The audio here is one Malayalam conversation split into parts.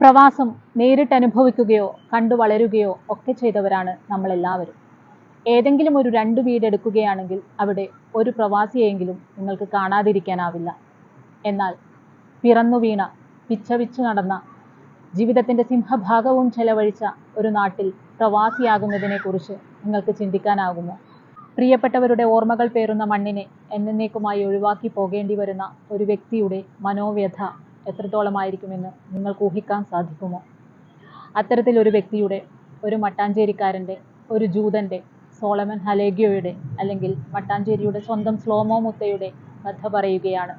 പ്രവാസം നേരിട്ട് അനുഭവിക്കുകയോ കണ്ടു വളരുകയോ ഒക്കെ ചെയ്തവരാണ് നമ്മളെല്ലാവരും. ഏതെങ്കിലും ഒരു രണ്ട് വീടെടുക്കുകയാണെങ്കിൽ അവിടെ ഒരു പ്രവാസിയെങ്കിലും നിങ്ങൾക്ക് കാണാതിരിക്കാനാവില്ല. എന്നാൽ പിറന്നു വീണ പിച്ചവിച്ചു നടന്ന ജീവിതത്തിന്റെ സിംഹഭാഗവും ചെലവഴിച്ച ഒരു നാട്ടിൽ പ്രവാസിയാകുന്നതിനെക്കുറിച്ച് നിങ്ങൾക്ക് ചിന്തിക്കാനാകുമോ? പ്രിയപ്പെട്ടവരുടെ ഓർമ്മകൾ പേറുന്ന മണ്ണിനെ എന്നേക്കുമായി ഒഴിവാക്കി പോകേണ്ടി വരുന്ന ഒരു വ്യക്തിയുടെ മനോവ്യഥ എത്രത്തോളമായിരിക്കുമെന്ന് നിങ്ങൾക്ക് ഊഹിക്കാൻ സാധിക്കുമോ? അത്തരത്തിലൊരു വ്യക്തിയുടെ ഒരു മട്ടാഞ്ചേരിക്കാരന്റെ ഒരു ജൂതന്റെ സോളമൻ ഹലേഗിയോയുടെ അല്ലെങ്കിൽ മട്ടാഞ്ചേരിയുടെ സ്വന്തം സ്ലോമോ മുത്തയുടെ കഥ പറയുകയാണ്.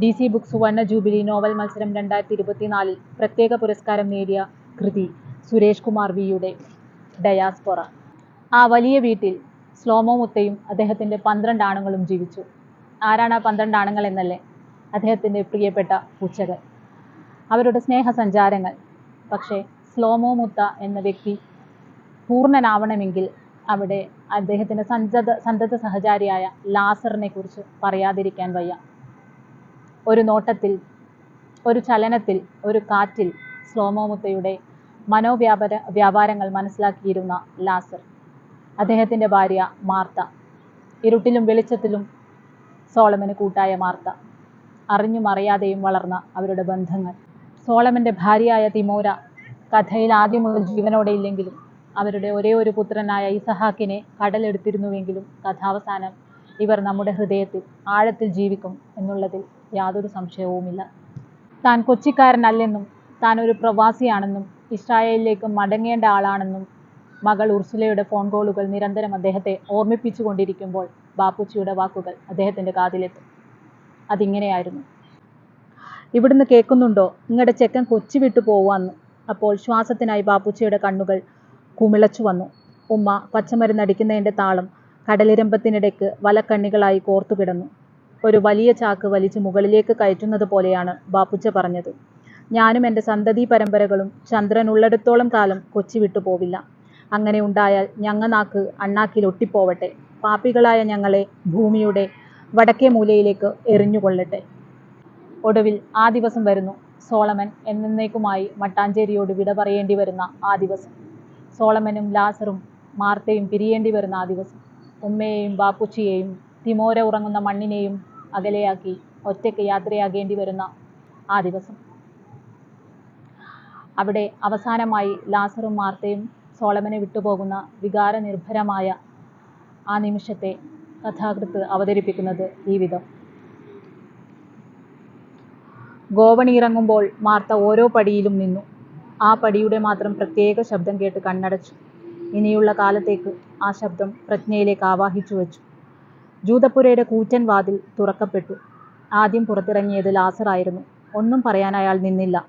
ഡി സി ബുക്സ് സുവർണ ജൂബിലി നോവൽ മത്സരം രണ്ടായിരത്തി ഇരുപത്തിനാലിൽ പ്രത്യേക പുരസ്കാരം നേടിയ കൃതി സുരേഷ് കുമാർ വിയുടെ ഡയാസ്പൊറ. ആ വലിയ വീട്ടിൽ സ്ലോമോ മുത്തയും അദ്ദേഹത്തിന്റെ പന്ത്രണ്ട് ആണുങ്ങളും ജീവിച്ചു. ആരാണ് ആ പന്ത്രണ്ട് ആണുങ്ങൾ എന്നല്ലേ? അദ്ദേഹത്തിന്റെ പ്രിയപ്പെട്ട പൂച്ചകൾ. അവരുടെ സ്നേഹസഞ്ചാരങ്ങൾ. പക്ഷേ സ്ലോമോ മുത്ത എന്ന വ്യക്തി പൂർണനാവണമെങ്കിൽ അവിടെ അദ്ദേഹത്തിന്റെ സഞ്ചത സന്തത സഹചാരിയായ ലാസറിനെ കുറിച്ച് പറയാതിരിക്കാൻ വയ്യ. ഒരു നോട്ടത്തിൽ ഒരു ചലനത്തിൽ ഒരു കാറ്റിൽ സ്ലോമോ മുത്തയുടെ മനോവ്യാപാര വ്യാപാരങ്ങൾ മനസ്സിലാക്കിയിരുന്ന ലാസർ. അദ്ദേഹത്തിന്റെ ഭാര്യ മാർത്ത. ഇരുട്ടിലും വെളിച്ചത്തിലും സോളമന് കൂട്ടായ മാർത്ത. അറിഞ്ഞും അറിയാതെയും വളർന്ന അവരുടെ ബന്ധങ്ങൾ. സോളമന്റെ ഭാര്യയായ തിമോര കഥയിൽ ആദ്യം മുതൽ ജീവനോടെ ഇല്ലെങ്കിലും അവരുടെ ഒരേ ഒരു പുത്രനായ ഇസഹാക്കിനെ കടലെടുത്തിരുന്നുവെങ്കിലും കഥാവസാനം ഇവർ നമ്മുടെ ഹൃദയത്തിൽ ആഴത്തിൽ ജീവിക്കും എന്നുള്ളതിൽ യാതൊരു സംശയവുമില്ല. താൻ കൊച്ചിക്കാരനല്ലെന്നും താൻ ഒരു പ്രവാസിയാണെന്നും ഇസ്രായേലിലേക്ക് മടങ്ങേണ്ട ആളാണെന്നും മകൾ ഉർസുലയുടെ ഫോൺ കോളുകൾ നിരന്തരം അദ്ദേഹത്തെ ഓർമ്മിപ്പിച്ചുകൊണ്ടിരിക്കുമ്പോൾ ബാപ്പുച്ചിയുടെ വാക്കുകൾ അദ്ദേഹത്തിന്റെ കാതിലെത്തും. അതിങ്ങനെയായിരുന്നു. ഇവിടുന്ന് കേൾക്കുന്നുണ്ടോ? നിങ്ങളുടെ ചെക്കൻ കൊച്ചി വിട്ടു പോവാന്ന്. അപ്പോൾ ശ്വാസത്തിനായി ബാപ്പുച്ചയുടെ കണ്ണുകൾ കുമിളച്ചു വന്നു. ഉമ്മ പച്ചമരുന്നടിക്കുന്നതിന്റെ താളം കടലിരമ്പത്തിനിടയ്ക്ക് വലക്കണ്ണികളായി കോർത്തു കിടന്നു. ഒരു വലിയ ചാക്ക് വലിച്ച് മുകളിലേക്ക് കയറ്റുന്നത് പോലെയാണ് ബാപ്പുച്ച പറഞ്ഞത്. ഞാനും എന്റെ സന്തതി പരമ്പരകളും ചന്ദ്രൻ ഉള്ളിടത്തോളം കാലം കൊച്ചി വിട്ടു പോവില്ല. അങ്ങനെ ഉണ്ടായാൽ ഞങ്ങനാക്ക് അണ്ണാക്കിൽ ഒട്ടിപ്പോവട്ടെ. പാപ്പികളായ ഞങ്ങളെ ഭൂമിയുടെ വടക്കേ മൂലയിലേക്ക് എറിഞ്ഞുകൊള്ളട്ടെ. ഒടുവിൽ ആ ദിവസം വരുന്നു. സോളമൻ എന്നേക്കുമായി മട്ടാഞ്ചേരിയോട് വിട പറയേണ്ടി വരുന്ന ആ ദിവസം. സോളമനും ലാസറും മാർത്തയും പിരിയേണ്ടി വരുന്ന ആ ദിവസം. ഉമ്മയെയും ബാപ്പുച്ചിയെയും തിമോര ഉറങ്ങുന്ന മണ്ണിനെയും അകലെയാക്കി ഒറ്റയ്ക്ക് യാത്രയാകേണ്ടി വരുന്ന ആ ദിവസം. അവിടെ അവസാനമായി ലാസറും മാർത്തയും സോളമനെ വിട്ടുപോകുന്ന വികാരനിർഭരമായ ആ നിമിഷത്തെ കഥാകൃത്ത് അവതരിപ്പിക്കുന്നത് ഈ വിധം. ഗോവണിയിറങ്ങുമ്പോൾ മാർത്ത ഓരോ പടിയിലും നിന്നു. ആ പടിയുടെ മാത്രം പ്രത്യേക ശബ്ദം കേട്ട് കണ്ണടച്ചു. ഇനിയുള്ള കാലത്തേക്ക് ആ ശബ്ദം പ്രജ്ഞയിലേക്ക് ആവാഹിച്ചു വച്ചു. ജൂതപ്പുരയുടെ കൂറ്റൻ വാതിൽ തുറക്കപ്പെട്ടു. ആദ്യം പുറത്തിറങ്ങിയത് ലാസറായിരുന്നു ഒന്നും പറയാൻ അയാൾ നിന്നില്ല.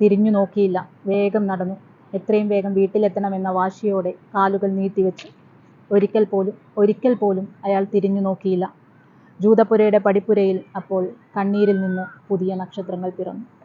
തിരിഞ്ഞു നോക്കിയില്ല. വേഗം നടന്നു. എത്രയും വേഗം വീട്ടിലെത്തണമെന്ന വാശിയോടെ കാലുകൾ നീട്ടിവെച്ചു ഒരിക്കൽ പോലും ഒരിക്കൽ പോലും അയാൾ തിരിഞ്ഞു നോക്കിയില്ല. ജൂതപ്പുരയുടെ പടിപ്പുരയിൽ അപ്പോൾ കണ്ണീരിൽ നിന്ന് പുതിയ നക്ഷത്രങ്ങൾ പിറന്നു.